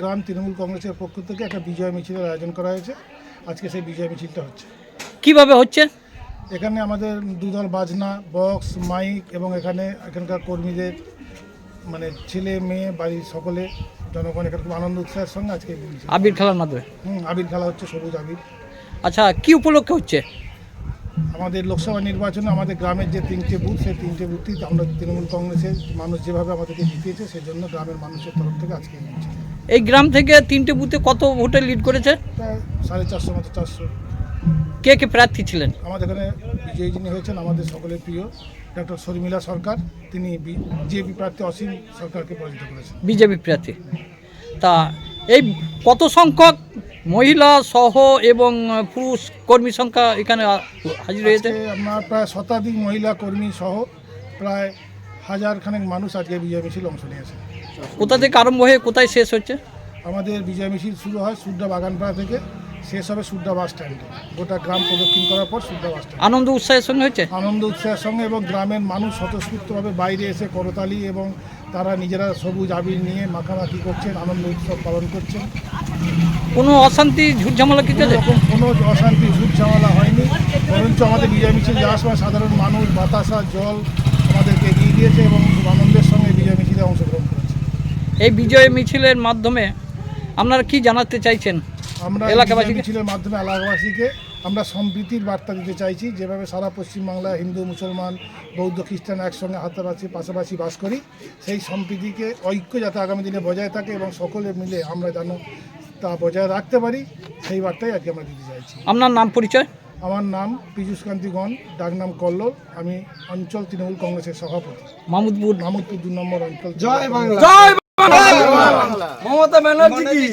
গ্রাম তৃণমূল কংগ্রেসের পক্ষ থেকে একটা বিজয় মিছিলের আয়োজন করা হয়েছে। আজকে সেই বিজয় মিছিলটা হচ্ছে। কীভাবে হচ্ছে? এখানে আমাদের দুদল বাজনা বক্স মাইক এবং এখানে এখানকার কর্মীদের মানে ছেলে মেয়ে বাড়ির সকলে জনগণ এখানে খুব আনন্দ উৎসাহের সঙ্গে আজকে আবির খেলার মাধ্যমে? হুম আবির খেলা হচ্ছে সবুজ আবির। আচ্ছা কি উপলক্ষে হচ্ছে? আমাদের লোকসভা নির্বাচনে আমাদের গ্রামের যে তিনটে বুথ সেই তিনটে বুথই আমরা তৃণমূল কংগ্রেসের মানুষ যেভাবে আমাদেরকে জিতিয়েছে সেই জন্য গ্রামের মানুষের তরফ থেকে আজকে এই গ্রাম থেকে তিনটে বুথে কত ভোটে লিড করেছে? সাড়ে চারশো মতো চারশো। কে কে প্রার্থী ছিলেন? আমাদের এখানে বিজয়ী যিনি হয়েছেন আমাদের সকলের প্রিয় ডক্টর শর্মিলা সরকার। তিনি বিজেপি প্রার্থী অসীম সরকারকে পরাজিত করেছেন। বিজেপি প্রার্থী। তা এই কত সংখ্যক মহিলা সহ এবং পুরুষ কর্মী সংখ্যা এখানে হাজির হয়েছে। আপনার প্রায় শতাধিক মহিলা কর্মী সহ প্রায় হাজার খানেক মানুষ আজকে বিজয় মিছিল অংশ নিয়েছে। কোথা থেকে আরম্ভ হয়ে কোথায় শেষ হচ্ছে? আমাদের বিজয় মিছিল শুরু হয় সুদ্রা বাগানপাড়া থেকে শেষ হবে সুদ্রা বাস স্ট্যান্ডে। গোটা গ্রাম প্রদক্ষিণ করার পর সুদ্রা বাস স্ট্যান্ড। আনন্দ উৎসাহের সঙ্গে হচ্ছে? আনন্দ উৎসাহের সঙ্গে এবং গ্রামের মানুষ স্বতঃস্ফূর্তভাবে বাইরে এসে করতালি এবং তারা নিজেরা সবুজ আবির নিয়ে মাখামাখি করছেন আনন্দ উৎসব পালন করছেন। কোনো অশান্তি ঝুটঝামেলা আছে এরকম কোনো অশান্তি ঝুট ঝামেলা হয়নি। বরঞ্চ আমাদের বিজয় মিছিল যাওয়ার সময় সাধারণ মানুষ বাতাসা জল আমাদেরকে এগিয়ে দিয়েছে এবং খুব আনন্দের সঙ্গে বিজয় মিছিলে অংশগ্রহণ করেছে। এই বিজয় মিছিলের মাধ্যমে আপনারা কি জানাতে চাইছেন আমরা এলাকাবাসী? মিছিলের মাধ্যমে এলাকাবাসীকে আমরা সম্প্রীতির বার্তা দিতে চাইছি যেভাবে সারা পশ্চিমবাংলায় হিন্দু মুসলমান বৌদ্ধ খ্রিস্টান একসঙ্গে হাতাপাশি পাশাপাশি বাস করি সেই সম্প্রীতিকে ঐক্য যাতে আগামী দিনে বজায় থাকে এবং সকলে মিলে আমরা যেন তা বজায় রাখতে পারি সেই বার্তাই আজকে আমরা দিতে চাইছি। আপনার নাম পরিচয়? আমার নাম পীযূষ কান্তি গণ ডাকনাম কল্লোল আমি অঞ্চল তৃণমূল কংগ্রেসের সভাপতি। মাহমুদপুর। মাহমুদপুর দু নম্বর অঞ্চল জয় বাংলা। জয় বাংলা। মমতা ব্যানার্জি কি?